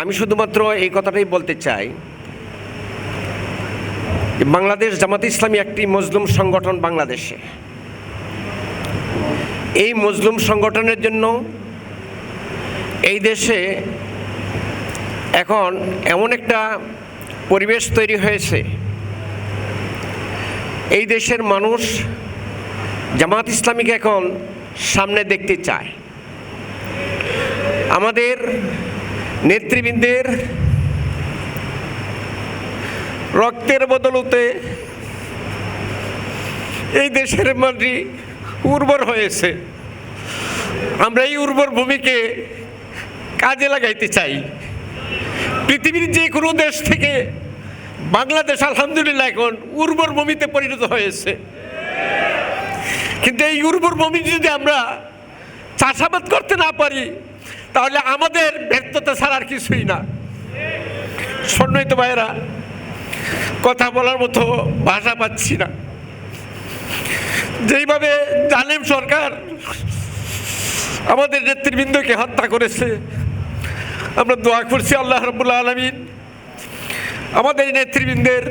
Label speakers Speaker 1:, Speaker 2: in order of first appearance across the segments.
Speaker 1: আমি শুধুমাত্র এই কথাটাই বলতে চাই বাংলাদেশ জামাতে ইসলামী একটি মজলুম সংগঠন বাংলাদেশে। এই মজলুম সংগঠনের জন্য এই দেশে এখন এমন একটা পরিবেশ তৈরি হয়েছে। এই দেশের মানুষ জামাত ইসলামীকে এখন সামনে দেখতে চায়। আমাদের নেতৃবৃন্দের রক্তের বদলতে এই দেশের মাটি উর্বর হয়েছে। আমরা এই উর্বর ভূমিকে কাজে লাগাইতে চাই। পৃথিবীর যে কোনো দেশ থেকে বাংলাদেশ আলহামদুলিল্লাহ এখন উর্বর ভূমিতে পরিণত হয়েছে। কিন্তু এই উর্বর ভূমি যদি আমরা চাষাবাদ করতে না পারি তাহলে আমাদের ব্যর্থতা ছাড়া আর কিছুই না। সন্ন্যিত ভাইয়েরা, কথা বলার মতো ভাষা পাচ্ছি না। যেইভাবে জালেম সরকার আমাদের নেতৃবৃন্দকে হত্যা করেছে, আমরা দোয়া করছি আল্লাহ রবুল্লা আলমিন। আমাদের নেতৃবৃন্দের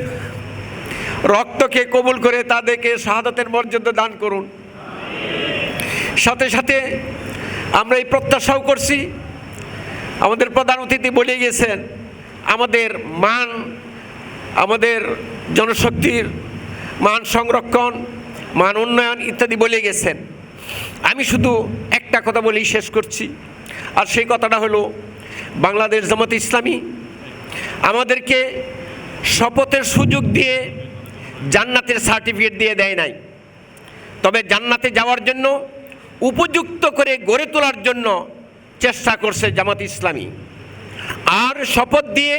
Speaker 1: রক্তকে কবুল করে তাদেরকে শাহাদতের মর্যাদা দান করুন। সাথে সাথে আমরা এই প্রত্যাশাও করছি আমাদের প্রধান অতিথি বলে গেছেন, আমাদের মান, আমাদের জনশক্তির মান সংরক্ষণ, মান উন্নয়ন ইত্যাদি বলে গেছেন। আমি শুধু একটা কথা বলেই শেষ করছি, আর সেই কথাটা হলো, বাংলাদেশ জামাত ইসলামী আমাদেরকে শপথের সুযোগ দিয়ে জান্নাতের সার্টিফিকেট দিয়ে দেয় নাই। তবে জান্নাতে যাওয়ার জন্য, উপযুক্ত করে গড়ে তোলার জন্য চেষ্টা করছে জামাত ইসলামী। আর শপথ দিয়ে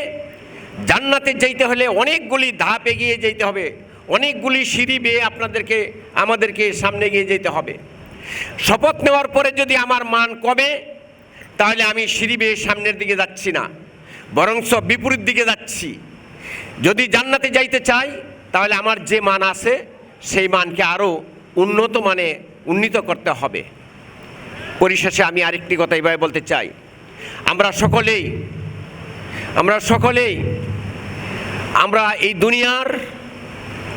Speaker 1: জান্নাতে যেতে হলে অনেকগুলি ধাপ এগিয়ে যেতে হবে। অনেকগুলি সিঁড়ি বেয়ে আপনাদেরকে, আমাদেরকে সামনে গিয়ে যেতে হবে। শপথ নেওয়ার পরে যদি আমার মান কমে, তাহলে আমি সিঁড়ি বেয়ে সামনের দিকে যাচ্ছি না বরঞ্চ বিপরীত দিকে যাচ্ছি। যদি জান্নাতে যাইতে চাই, তাহলে আমার যে মান আছে, সেই মানকে আরও উন্নত মানে উন্নীত করতে হবে। পরিশেষে আমি আরেকটি কথা এভাবে বলতে চাই। আমরা সকলেই আমরা সকলেই, আমরা এই দুনিয়ার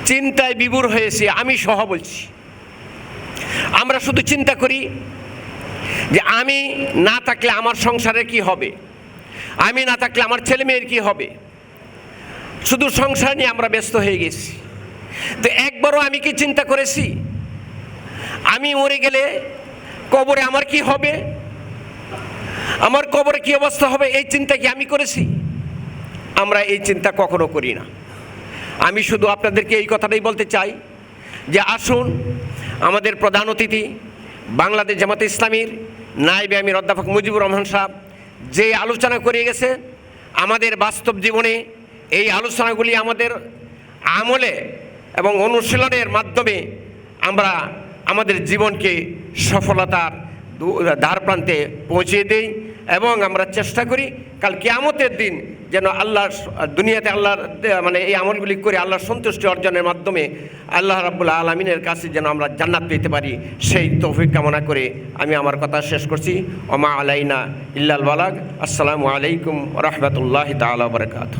Speaker 1: চিন্তায় বিভোর হয়েছি, আমি সহ বলছি। আমরা শুধু চিন্তা করি যে আমি না থাকলে আমার সংসারে কি হবে? আমি না থাকলে আমার ছেলে মেয়ের কী হবে? শুধু সংসার নিয়ে আমরা ব্যস্ত হয়ে গেছি। তো একবারও আমি কি চিন্তা করেছি? আমি মরে গেলে কবরে আমার কি হবে? আমার কবরে কি অবস্থা হবে? এই চিন্তা কি আমি করেছি? আমরা এই চিন্তা কখনো করি না। আমি শুধু আপনাদেরকে এই কথাটাই বলতে চাই যে আসুন, আমাদের প্রধান অতিথি, বাংলাদেশ জামাতে ইসলামীর নাইবে আমির অধ্যাপক মুজিবুর রহমান সাহেব, যে আলোচনা করে গেছে, আমাদের বাস্তব জীবনে এই আলোচনাগুলি আমাদের আমলে এবং অনুশীলনের মাধ্যমে আমরা আমাদের জীবনকে সফলতার দ্বার প্রান্তে পৌঁছে দেই এবং আমরা চেষ্টা করি কাল কেয়ামতের দিন যেন আল্লাহর দুনিয়াতে আল্লাহর মানে এই আমলগুলি করে আল্লাহর সন্তুষ্টি অর্জনের মাধ্যমে আল্লাহ রাবুল্লাহ আলমিনের কাছে যেন আমরা জান্নাত পেতে পারি। সেই তৌফিক কামনা করে আমি আমার কথা শেষ করছি। ওমা আলাইনা ইল্লাল বালাগ। আসসালামু আলাইকুম রহমতুল্লাহ তালা বরকাত